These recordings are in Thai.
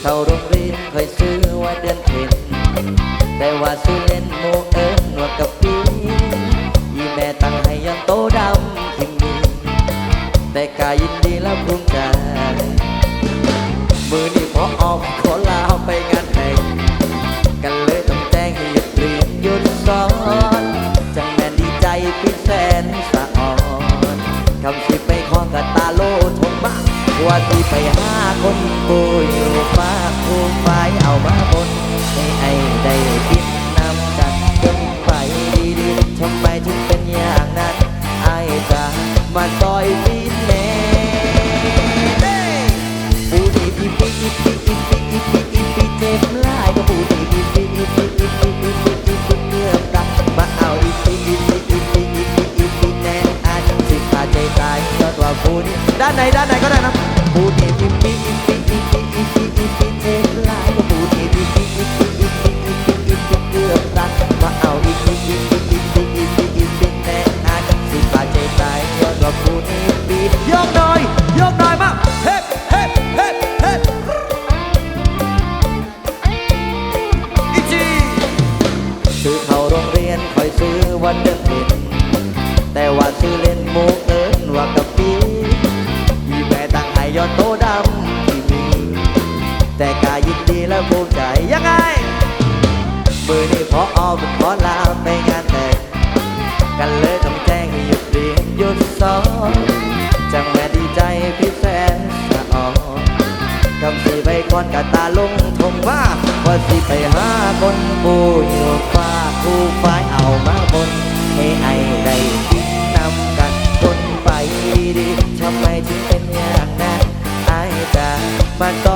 เข้าโรงเรียนเคยซื้อว่าเดือนเพ็ญแต่ว่าซื้อเล่นโมเอิญหนวดกับปีอีแม่ตั้งให้ยันโตดำทิมมีแต่กายยินดีและภูมิใจมือนี่พอออกขอลาไปงานแต่งกันเลยต้องแจ้งให้หยุดเรียนหยุดสอนจังแม่นดีใจพี่แสนสะอ่อนคำสิไปค ว่าที่ไปหาคนปูอยู่ฟ้าคูไฟเอามาบนให้ไอ้ได้กินน้ำกันจนไปดีๆทำไมถึงเป็นอย่างนั้นไอ้จะมาซอยพี่แน่ปูดีปีปีอีปีอีปีอีปีอีปีเจ็บลายก็ปูดีอีปีอีปีอีปีอีปีอีปีเกือบตายมาเอาอีปีอีปีอีปีอีปีอีปีแน่อาจสิขาดใจตายยอดว่าปูนี่ด้านไหนด้านไหนก็ได้นะ ปูดีอีปีอีปีอีปีอีปีอีปีเจ็บหลายพูดีอีปีอีปีอีปีอีปีอีปีเกือบตามาเอาอีปีอีปีอีปีอีปีอีปีแน่อาจสิขาดใจยอดว่าปูนี่ปียกหน่อยยกหน่อยมาเฮ้เฮ้เฮ้เฮ้อีจีซื้อเข้าโรงเรียนคอยซื้อวันเดิมเห็นแต่ว่าซื้อเล่นมูเยอดโตดำที่มี แต่กายยินดีและภูมิใจยังไง มือนี้พอออเป็นขอลาไปงานแต่งกันเลยต้องแจ้งให้หยุดเรียนหยุดสอนจังแม่ดีใจพี่แสนสะออนคำสิไปก่อนกะตาลงทงว่าว่าสิไปหาคนปูอยู่ฟ้าคู่ฟ้ายเอามาบน จะ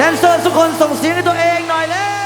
แดนเซอร์ทุกคนส่งเสียงให้ตัวเองหน่อยแล้ว